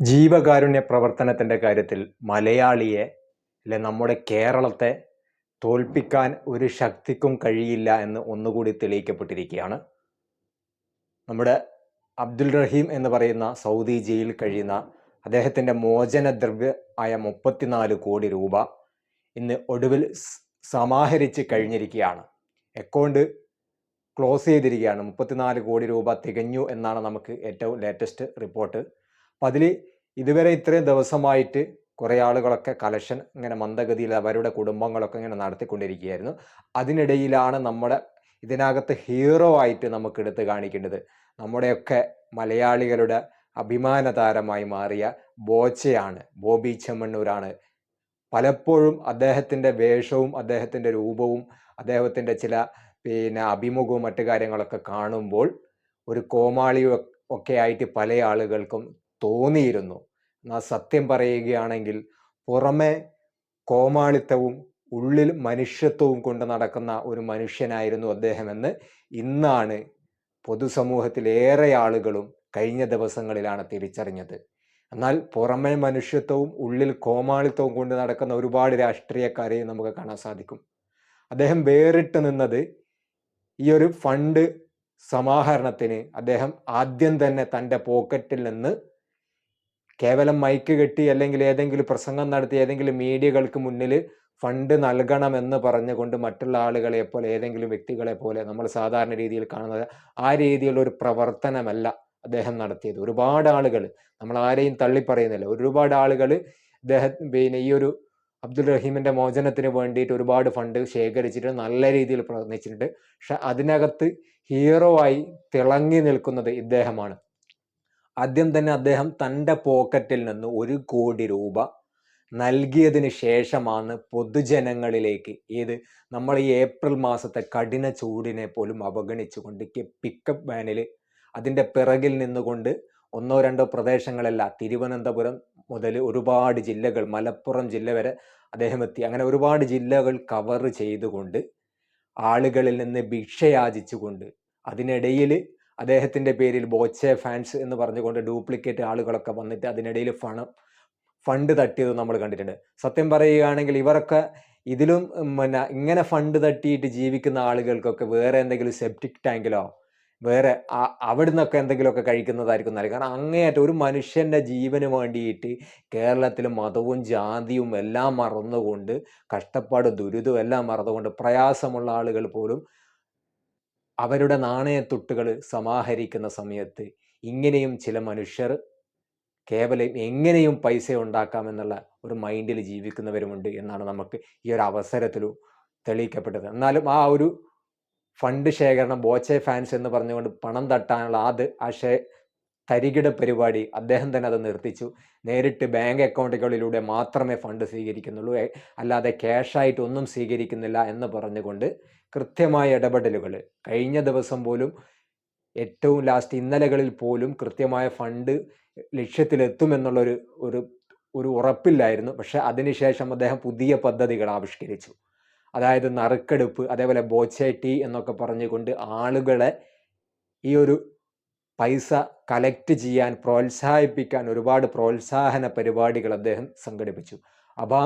ജീവകാരുണ്യ പ്രവർത്തനത്തിന്റെ കാര്യത്തിൽ മലയാളിയെ അല്ലെ നമ്മുടെ കേരളത്തെ തോൽപ്പിക്കാൻ ഒരു ശക്തിക്കും കഴിയില്ല എന്ന് ഒന്നുകൂടി തെളിയിക്കപ്പെട്ടിരിക്കുകയാണ്. നമ്മുടെ അബ്ദുൽ റഹീം എന്ന് പറയുന്ന സൗദി ജയിൽ കഴിയുന്ന അദ്ദേഹത്തിന്റെ മോചനദ്രവ്യ ആയ മുപ്പത്തിനാല് കോടി രൂപ ഇന്ന് ഒടുവിൽ സമാഹരിച്ച് കഴിഞ്ഞിരിക്കുകയാണ്. അക്കൗണ്ട് ക്ലോസ് ചെയ്തിരിക്കുകയാണ്. മുപ്പത്തിനാല് കോടി രൂപ തികഞ്ഞു എന്നാണ് നമുക്ക് ഏറ്റവും ലേറ്റസ്റ്റ് റിപ്പോർട്ട് അപ്പം അതിൽ ഇതുവരെ ഇത്രയും ദിവസമായിട്ട് കുറേ ആളുകളൊക്കെ കലക്ഷൻ ഇങ്ങനെ മന്ദഗതിയിൽ അവരുടെ കുടുംബങ്ങളൊക്കെ ഇങ്ങനെ നടത്തിക്കൊണ്ടിരിക്കുകയായിരുന്നു. അതിനിടയിലാണ് നമ്മുടെ ഇതിനകത്ത് ഹീറോ ആയിട്ട് നമുക്ക് എടുത്ത് കാണിക്കേണ്ടത് നമ്മുടെയൊക്കെ മലയാളികളുടെ അഭിമാന താരമായി മാറിയ ബോച്ചയാണ് ബോബി ചെമ്മണ്ണൂരാണ്. പലപ്പോഴും അദ്ദേഹത്തിന്റെ വേഷവും അദ്ദേഹത്തിന്റെ രൂപവും അദ്ദേഹത്തിന്റെ ചില പിന്നെ അഭിമുഖവും മറ്റു കാര്യങ്ങളൊക്കെ കാണുമ്പോൾ ഒരു കോമാളിയൊക്കെ ഒക്കെ ആയിട്ട് പല ആളുകൾക്കും തോന്നിയിരുന്നു. എന്നാൽ സത്യം പറയുകയാണെങ്കിൽ പുറമെ കോമാളിത്തവും ഉള്ളിൽ മനുഷ്യത്വവും കൊണ്ട് നടക്കുന്ന ഒരു മനുഷ്യനായിരുന്നു അദ്ദേഹമെന്ന് ഇന്നാണ് പൊതുസമൂഹത്തിലേറെ ആളുകളും കഴിഞ്ഞ ദിവസങ്ങളിലാണ് തിരിച്ചറിഞ്ഞത്. എന്നാൽ പുറമെ മനുഷ്യത്വവും ഉള്ളിൽ കോമാളിത്തവും കൊണ്ട് നടക്കുന്ന ഒരുപാട് രാഷ്ട്രീയക്കാരെയും നമുക്ക് കാണാൻ സാധിക്കും. അദ്ദേഹം വേറിട്ട് നിന്നത് ഈ ഒരു ഫണ്ട് സമാഹരണത്തിന് അദ്ദേഹം ആദ്യം തന്നെ തന്റെ പോക്കറ്റിൽ നിന്ന് കേവലം മൈക്ക് കെട്ടി അല്ലെങ്കിൽ ഏതെങ്കിലും പ്രസംഗം നടത്തി ഏതെങ്കിലും മീഡിയകൾക്ക് മുന്നിൽ ഫണ്ട് നൽകണമെന്ന് പറഞ്ഞുകൊണ്ട് മറ്റുള്ള ആളുകളെ പോലെ ഏതെങ്കിലും വ്യക്തികളെ പോലെ നമ്മൾ സാധാരണ രീതിയിൽ കാണുന്നത് ആ രീതിയിലുള്ള ഒരു പ്രവർത്തനമല്ല അദ്ദേഹം നടത്തിയത്. ഒരുപാട് ആളുകൾ നമ്മൾ ആരെയും തള്ളിപ്പറയുന്നില്ല ഒരുപാട് ആളുകൾ അദ്ദേഹം പിന്നെ ഈ ഒരു അബ്ദുൾ റഹീമിന്റെ മോചനത്തിന് വേണ്ടിയിട്ട് ഒരുപാട് ഫണ്ട് ശേഖരിച്ചിട്ട് നല്ല രീതിയിൽ പ്രവർത്തിച്ചിട്ടുണ്ട്. പക്ഷെ അതിനകത്ത് ഹീറോ ആയി തിളങ്ങി നിൽക്കുന്നത് ഇദ്ദേഹമാണ്. ആദ്യം തന്നെ അദ്ദേഹം തന്റെ പോക്കറ്റിൽ നിന്ന് ഒരു കോടി രൂപ നൽകിയതിന് ശേഷമാണ് പൊതുജനങ്ങളിലേക്ക് ഏത് നമ്മൾ ഈ ഏപ്രിൽ മാസത്തെ കഠിന ചൂടിനെ പോലും അവഗണിച്ചുകൊണ്ട് പിക്കപ്പ് വാനിൽ അതിന്റെ പിറകിൽ നിന്നുകൊണ്ട് ഒന്നോ രണ്ടോ പ്രദേശങ്ങളല്ല തിരുവനന്തപുരം മുതൽ ഒരുപാട് ജില്ലകൾ മലപ്പുറം ജില്ല വരെ അദ്ദേഹം എത്തി. അങ്ങനെ ഒരുപാട് ജില്ലകൾ കവർ ചെയ്തുകൊണ്ട് ആളുകളിൽ നിന്ന് ഭിക്ഷയാചിച്ചുകൊണ്ട് അതിനിടയിൽ അദ്ദേഹത്തിന്റെ പേരിൽ ബോച്ചെ ഫാൻസ് എന്ന് പറഞ്ഞുകൊണ്ട് ഡ്യൂപ്ലിക്കേറ്റ് ആളുകളൊക്കെ വന്നിട്ട് അതിനിടയിൽ പണം ഫണ്ട് തട്ടിയത് നമ്മൾ കണ്ടിട്ടുണ്ട്. സത്യം പറയുകയാണെങ്കിൽ ഇവരൊക്കെ ഇതിലും പിന്നെ ഇങ്ങനെ ഫണ്ട് തട്ടിയിട്ട് ജീവിക്കുന്ന ആളുകൾക്കൊക്കെ വേറെ എന്തെങ്കിലും സെപ്റ്റിക് ടാങ്കിലോ വേറെ അവിടെ നിന്നൊക്കെ എന്തെങ്കിലുമൊക്കെ കഴിക്കുന്നതായിരിക്കും നല്ലത്. കാരണം അങ്ങേയറ്റം ഒരു മനുഷ്യന്റെ ജീവന് വേണ്ടിയിട്ട് കേരളത്തിൽ മതവും ജാതിയും എല്ലാം മറന്നുകൊണ്ട് കഷ്ടപ്പാട് ദുരിതവും എല്ലാം മറന്നുകൊണ്ട് പ്രയാസമുള്ള ആളുകൾ പോലും അവരുടെ നാണയത്തുട്ടുകൾ സമാഹരിക്കുന്ന സമയത്ത് ഇങ്ങനെയും ചില മനുഷ്യർ കേവലം എങ്ങനെയും പൈസ ഉണ്ടാക്കാമെന്നുള്ള ഒരു മൈൻഡിൽ ജീവിക്കുന്നവരുമുണ്ട് എന്നാണ് നമുക്ക് ഈ ഒരു അവസരത്തിലും തെളിയിക്കപ്പെട്ടത്. എന്നാലും ആ ഒരു ഫണ്ട് ശേഖരണം ബോച്ചെ ഫാൻസ് എന്ന് പറഞ്ഞുകൊണ്ട് പണം തട്ടാനുള്ള ആ ഷേ തരികിട പരിപാടി അദ്ദേഹം തന്നെ അത് നിർത്തിച്ചു. നേരിട്ട് ബാങ്ക് അക്കൗണ്ടുകളിലൂടെ മാത്രമേ ഫണ്ട് സ്വീകരിക്കുന്നുള്ളൂ. അല്ലാതെ ക്യാഷായിട്ട് ഒന്നും സ്വീകരിക്കുന്നില്ല എന്ന് പറഞ്ഞുകൊണ്ട് കൃത്യമായ ഇടപെടലുകൾ കഴിഞ്ഞ ദിവസം പോലും ഏറ്റവും ലാസ്റ്റ് ഇന്നലകളിൽ പോലും കൃത്യമായ ഫണ്ട് ലക്ഷ്യത്തിലെത്തുമെന്നുള്ളൊരു ഒരു ഒരു ഉറപ്പില്ലായിരുന്നു. പക്ഷെ അതിനുശേഷം അദ്ദേഹം പുതിയ പദ്ധതികൾ ആവിഷ്കരിച്ചു. അതായത് നറുക്കെടുപ്പ് അതേപോലെ ബോച്ചെ ടീ എന്നൊക്കെ പറഞ്ഞുകൊണ്ട് ആളുകളെ ഈ ഒരു പൈസ കളക്ട് ചെയ്യാൻ പ്രോത്സാഹിപ്പിക്കാൻ ഒരുപാട് പ്രോത്സാഹന പരിപാടികൾ അദ്ദേഹം സംഘടിപ്പിച്ചു. അപാ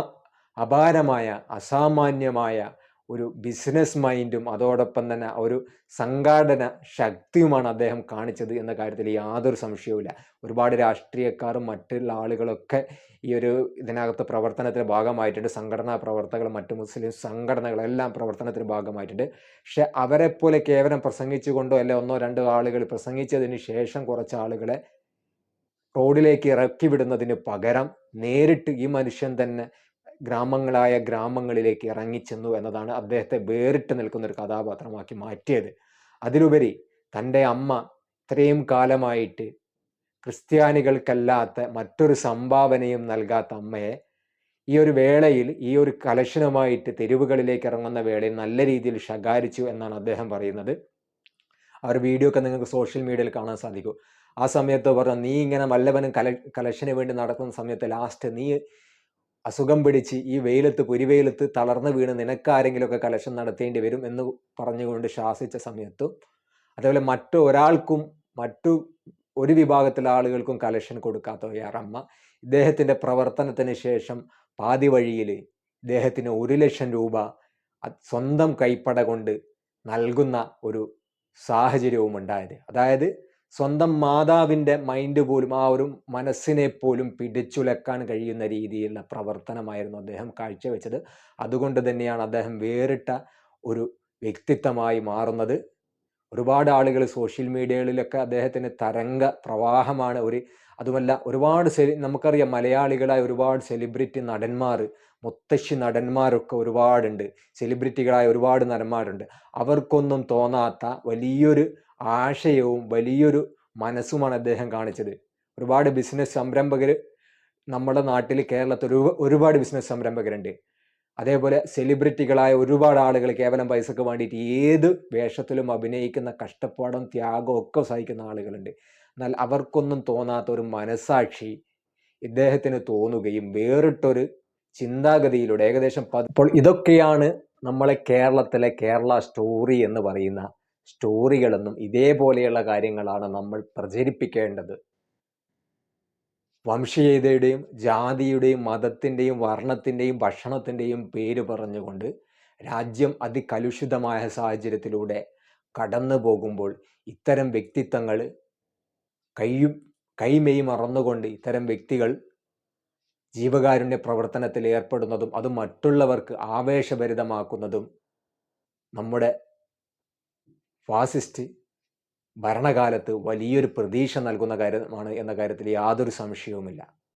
അപാരമായ അസാമാന്യമായ ഒരു ബിസിനസ് മൈൻഡും അതോടൊപ്പം തന്നെ ഒരു സംഘാടന ശക്തിയുമാണ് അദ്ദേഹം കാണിച്ചത് എന്ന കാര്യത്തിൽ യാതൊരു സംശയവുമില്ല. ഒരുപാട് രാഷ്ട്രീയക്കാരും മറ്റുള്ള ആളുകളൊക്കെ ഈ ഒരു ഇതിനകത്ത് പ്രവർത്തനത്തിന് ഭാഗമായിട്ടുണ്ട്. സംഘടനാ പ്രവർത്തകർ മറ്റു മുസ്ലിം സംഘടനകളെല്ലാം പ്രവർത്തനത്തിന് ഭാഗമായിട്ടുണ്ട്. പക്ഷെ അവരെ പോലെ കേവലം പ്രസംഗിച്ചുകൊണ്ടോ അല്ലെ ഒന്നോ രണ്ടോ ആളുകൾ പ്രസംഗിച്ചതിന് ശേഷം കുറച്ച് ആളുകളെ റോഡിലേക്ക് ഇറക്കി വിടുന്നതിന് പകരം നേരിട്ട് ഈ മനുഷ്യൻ തന്നെ ഗ്രാമങ്ങളായ ഗ്രാമങ്ങളിലേക്ക് ഇറങ്ങിച്ചെന്നു എന്നതാണ് അദ്ദേഹത്തെ വേറിട്ട് നിൽക്കുന്ന ഒരു കഥാപാത്രമാക്കി മാറ്റിയത്. അതിലുപരി തന്റെ അമ്മ ഇത്രയും കാലമായിട്ട് ക്രിസ്ത്യാനികൾക്കല്ലാത്ത മറ്റൊരു സംഭാവനയും നൽകാത്ത അമ്മയെ ഈ ഒരു വേളയിൽ ഈ ഒരു കലശനമായിട്ട് തെരുവുകളിലേക്ക് ഇറങ്ങുന്ന വേളയിൽ നല്ല രീതിയിൽ ശകാരിച്ചു എന്നാണ് അദ്ദേഹം പറയുന്നത്. ആ ഒരു വീഡിയോ ഒക്കെ നിങ്ങൾക്ക് സോഷ്യൽ മീഡിയയിൽ കാണാൻ സാധിക്കും. ആ സമയത്ത് പറഞ്ഞു നീ ഇങ്ങനെ വല്ലവനും കല കലക്ഷന് വേണ്ടി നടക്കുന്ന സമയത്ത് ലാസ്റ്റ് നീ അസുഖം പിടിച്ച് ഈ വെയിലത്ത് പുരിവെയിലത്ത് തളർന്നു വീണ് നിനക്കാരെങ്കിലുമൊക്കെ കലക്ഷൻ നടത്തേണ്ടി വരും എന്ന് പറഞ്ഞുകൊണ്ട് ശാസിച്ച സമയത്തും അതേപോലെ മറ്റു ഒരാൾക്കും മറ്റു ഒരു വിഭാഗത്തിലെ ആളുകൾക്കും കലക്ഷൻ കൊടുക്കാത്ത ഒരമ്മ ഇദ്ദേഹത്തിന്റെ പ്രവർത്തനത്തിന് ശേഷം പാതി വഴിയിൽ ഇദ്ദേഹത്തിന് ഒരു ലക്ഷം രൂപ സ്വന്തം കൈപ്പട കൊണ്ട് നൽകുന്ന ഒരു സാഹചര്യവും ഉണ്ടായത് അതായത് സ്വന്തം മാതാവിന്റെ മൈൻഡ് പോലും ആ ഒരു മനസ്സിനെ പോലും പിടിച്ചുലക്കാൻ കഴിയുന്ന രീതിയിലുള്ള പ്രവർത്തനമായിരുന്നു അദ്ദേഹം കാഴ്ചവെച്ചത്. അതുകൊണ്ട് തന്നെയാണ് അദ്ദേഹം വേറിട്ട ഒരു വ്യക്തിത്വമായി മാറുന്നത്. ഒരുപാട് ആളുകൾ സോഷ്യൽ മീഡിയകളിലൊക്കെ അദ്ദേഹത്തിന് തരംഗ പ്രവാഹമാണ് ഒരു അതുമല്ല ഒരുപാട് സെലി നമുക്കറിയാം മലയാളികളായ ഒരുപാട് സെലിബ്രിറ്റി നടന്മാർ മുത്തശ്ശി നടന്മാരൊക്കെ ഒരുപാടുണ്ട്. സെലിബ്രിറ്റികളായ ഒരുപാട് നടന്മാരുണ്ട്. അവർക്കൊന്നും തോന്നാത്ത വലിയൊരു ആശയവും വലിയൊരു മനസ്സുമാണ് അദ്ദേഹം കാണിച്ചത്. ഒരുപാട് ബിസിനസ് സംരംഭകർ നമ്മുടെ നാട്ടിൽ കേരളത്തിൽ ഒരു ഒരുപാട് ബിസിനസ് സംരംഭകരുണ്ട്. അതേപോലെ സെലിബ്രിറ്റികളായ ഒരുപാട് ആളുകൾ കേവലം പൈസക്ക് വേണ്ടിയിട്ട് ഏത് വേഷത്തിലും അഭിനയിക്കുന്ന കഷ്ടപ്പാടും ത്യാഗവും ഒക്കെ സഹിക്കുന്ന ആളുകളുണ്ട്. എന്നാൽ അവർക്കൊന്നും തോന്നാത്ത ഒരു മനസാക്ഷി ഇദ്ദേഹത്തിന് തോന്നുകയും വേറിട്ടൊരു ചിന്താഗതിയിലൂടെ ഏകദേശം ഇതൊക്കെയാണ് നമ്മളെ കേരളത്തിലെ കേരള സ്റ്റോറി എന്ന് പറയുന്ന സ്റ്റോറികളെന്നും ഇതേപോലെയുള്ള കാര്യങ്ങളാണ് നമ്മൾ പ്രചരിപ്പിക്കേണ്ടത്. വംശീയതയുടെയും ജാതിയുടെയും മതത്തിന്റെയും വർണത്തിന്റെയും ഭക്ഷണത്തിന്റെയും പേര് പറഞ്ഞുകൊണ്ട് രാജ്യം അതികലുഷിതമായ സാഹചര്യത്തിലൂടെ കടന്നു പോകുമ്പോൾ ഇത്തരം വ്യക്തിത്വങ്ങൾ കൈയും കൈമെയ് മറന്നുകൊണ്ട് ഇത്തരം വ്യക്തികൾ ജീവകാരുണ്യ പ്രവർത്തനത്തിൽ ഏർപ്പെടുന്നതും അത് മറ്റുള്ളവർക്ക് ആവേശഭരിതമാക്കുന്നതും നമ്മുടെ ഫാസിസ്റ്റ് ഭരണകാലത്ത് വലിയൊരു പ്രതീക്ഷ നൽകുന്ന കാര്യമാണ് എന്ന കാര്യത്തിൽ യാതൊരു സംശയവുമില്ല.